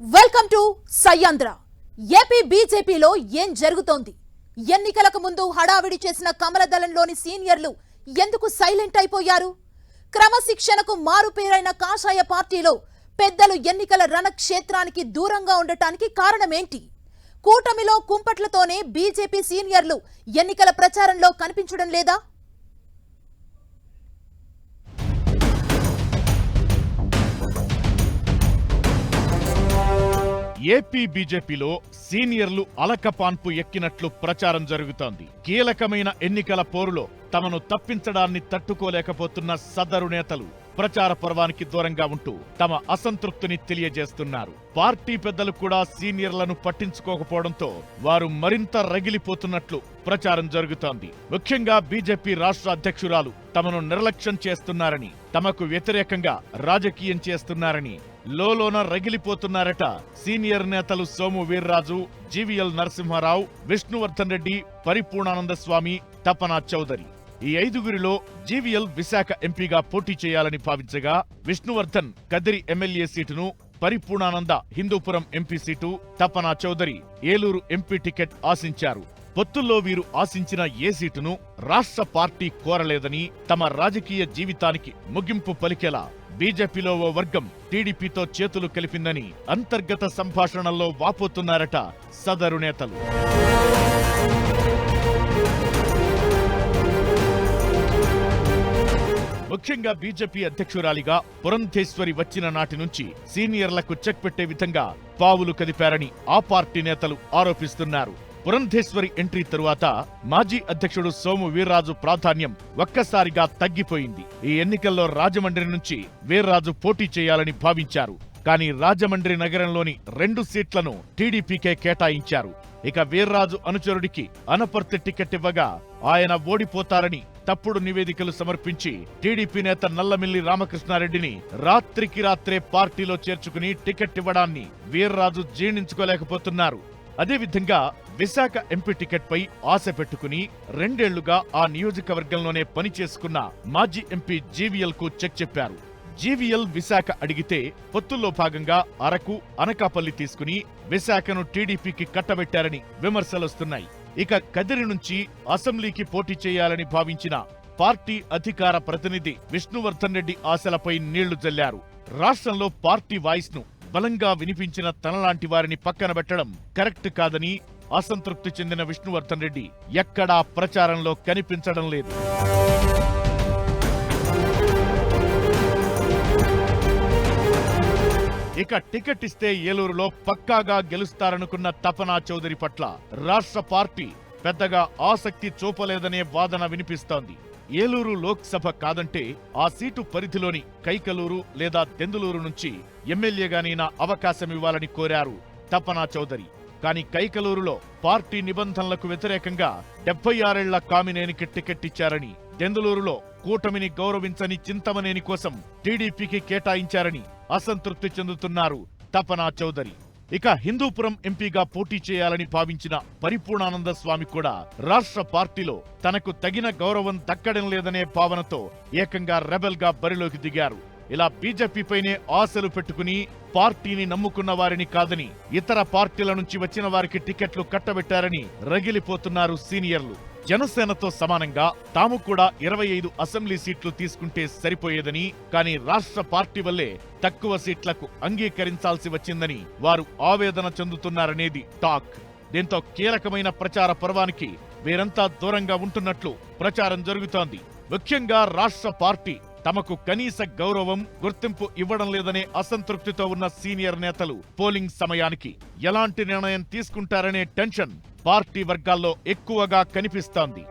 Welcome to సయ్యాంధ్ర AP బీజేపీలో ఏం జరుగుతోంది? ఎన్నికలకు ముందు హడావిడి చేసిన కమలదళంలోని సీనియర్లు ఎందుకు సైలెంట్ అయిపోయారు? క్రమశిక్షణకు మారుపేరైన కాషాయ పార్టీలో పెద్దలు ఎన్నికల రణక్షేత్రానికి దూరంగా ఉండటానికి కారణమేంటి? కూటమిలో కుంపట్లతోనే బీజేపీ సీనియర్లు ఎన్నికల ప్రచారంలో కనిపించడం లేదా? ఏపీ బీజేపీలో సీనియర్లు అలకపాన్పు ఎక్కినట్లు ప్రచారం జరుగుతోంది. కీలకమైన ఎన్నికల పోరులో తమను తప్పించడాన్ని తట్టుకోలేకపోతున్న సదరు నేతలు. ప్రచార పర్వానికి దూరంగా ఉంటూ తమ అసంతృప్తిని తెలియజేస్తున్నారు. పార్టీ పెద్దలు కూడా సీనియర్లను పట్టించుకోకపోవడంతో వారు మరింత రగిలిపోతున్నట్లు ప్రచారం జరుగుతోంది. ముఖ్యంగా బీజేపీ రాష్ట్ర అధ్యక్షురాలు తమను నిర్లక్ష్యం చేస్తున్నారని తమకు వ్యతిరేకంగా రాజకీయం చేస్తున్నారని లోలోన రగిలిపోతున్నారట సీనియర్ నేతలు సోము వీర్రాజు జీవీఎల్ నరసింహారావు విష్ణువర్ధన్ రెడ్డి పరిపూర్ణానంద స్వామి తపనా చౌదరి. ఈ ఐదుగురిలో జీవీఎల్ విశాఖ ఎంపీగా పోటీ చేయాలని భావించగా విష్ణువర్ధన్ కదిరి ఎమ్మెల్యే సీటును Paripoornananda Hindupuram MP seat Tapana Chowdary Eluru MP ticket ఆశించారు. పొత్తుల్లో వీరు ఆశించిన ఏ సీటును రాష్ట్ర పార్టీ కోరలేదని తమ రాజకీయ జీవితానికి ముగింపు పలికేలా బీజేపీలో ఓ వర్గం టీడీపీతో చేతులు కలిపిందని అంతర్గత సంభాషణల్లో వాపోతున్నారట సదరు నేతలు. ముఖ్యంగా బీజేపీ అధ్యక్షురాలిగా పురంధేశ్వరి వచ్చిన నాటి నుంచి సీనియర్లకు చెక్ పెట్టే విధంగా పావులు కదిపారని ఆ పార్టీ నేతలు ఆరోపిస్తున్నారు. పురంధేశ్వరి ఎంట్రీ తరువాత మాజీ అధ్యక్షుడు సోము వీర్రాజు ప్రాధాన్యం ఒక్కసారిగా తగ్గిపోయింది. ఈ ఎన్నికల్లో రాజమండ్రి నుంచి వీర్రాజు పోటీ చేయాలని భావించారు. కానీ రాజమండ్రి నగరంలోని రెండు సీట్లను టీడీపీకే కేటాయించారు. ఇక వీర్రాజు అనుచరుడికి అనపర్తి టికెట్ ఇవ్వగా ఆయన ఓడిపోతారని తప్పుడు నివేదికలు సమర్పించి టీడీపీ నేత నల్లమిల్లి రామకృష్ణారెడ్డిని రాత్రికి రాత్రే పార్టీలో చేర్చుకుని టికెట్ ఇవ్వడాన్ని వీర్రాజు జీర్ణించుకోలేకపోతున్నారు. అదేవిధంగా విశాఖ ఎంపీ టికెట్పై ఆశ పెట్టుకుని రెండేళ్ళుగా ఆ నియోజకవర్గంలోనే పనిచేసుకున్న మాజీ ఎంపీ జీవీఎల్కు చెక్ చెప్పారు. జీవీఎల్ విశాఖ అడిగితే పొత్తుల్లో భాగంగా అరకు అనకాపల్లి తీసుకుని విశాఖను టీడీపీకి కట్టబెట్టారని విమర్శలొస్తున్నాయి. ఇక కదిరి నుంచి అసెంబ్లీకి పోటీ చేయాలని భావించిన పార్టీ అధికార ప్రతినిధి విష్ణువర్ధన్ రెడ్డి ఆశలపై నీళ్ళు జల్లారు. రాష్ట్రంలో పార్టీ వాయిస్ను బలంగా వినిపించిన తనలాంటి వారిని పక్కన పెట్టడం కరెక్ట్ కాదని అసంతృప్తి చెందిన విష్ణువర్ధన్ రెడ్డి ఎక్కడా ప్రచారంలో కనిపించడం లేదు. ఇక టికెట్ ఇస్తే ఏలూరులో పక్కాగా గెలుస్తారనుకున్న తపనా చౌదరి పట్ల రాష్ట్ర పార్టీ పెద్దగా ఆసక్తి చూపలేదనే వాదన వినిపిస్తోంది. ఏలూరు లోక్సభ కాదంటే ఆ సీటు పరిధిలోని కైకలూరు లేదా దెందులూరు నుంచి ఎమ్మెల్యేగానైనా అవకాశం ఇవ్వాలని కోరారు తపనా చౌదరి. కానీ కైకలూరులో పార్టీ నిబంధనలకు వ్యతిరేకంగా డెబ్బై ఆరేళ్ళ కామినేనికి టికెట్ ఇచ్చారని దెందులూరులో కూటమిని గౌరవించని చింతమనేని కోసం టీడీపీకి కేటాయించారని అసంతృప్తి చెందుతున్నారు తపనా చౌదరి. ఇక హిందూపురం ఎంపీగా పోటీ చేయాలని భావించిన పరిపూర్ణానంద స్వామి కూడా రాష్ట్ర పార్టీలో తనకు తగిన గౌరవం దక్కడం లేదనే భావనతో ఏకంగా రెబెల్గా బరిలోకి దిగారు. ఇలా బీజేపీపైనే ఆశలు పెట్టుకుని పార్టీని నమ్ముకున్న వారిని కాదని ఇతర పార్టీల నుంచి వచ్చిన వారికి టికెట్లు కట్టబెట్టారని రగిలిపోతున్నారు సీనియర్లు. జనసేనతో సమానంగా తాము కూడా ఇరవై ఐదు అసెంబ్లీ సీట్లు తీసుకుంటే సరిపోయేదని కానీ రాష్ట్ర పార్టీ వల్లే తక్కువ సీట్లకు అంగీకరించాల్సి వచ్చిందని వారు ఆవేదన చెందుతున్నారనేది టాక్. దీంతో కీలకమైన ప్రచార పర్వానికి వీరంతా దూరంగా ఉంటున్నట్లు ప్రచారం జరుగుతోంది. ముఖ్యంగా రాష్ట్ర పార్టీ తమకు కనీస గౌరవం గుర్తింపు ఇవ్వడం లేదనే అసంతృప్తితో ఉన్న సీనియర్ నేతలు పోలింగ్ సమయానికి ఎలాంటి నిర్ణయం తీసుకుంటారనే టెన్షన్ పార్టీ వర్గాల్లో ఎక్కువగా కనిపిస్తోంది.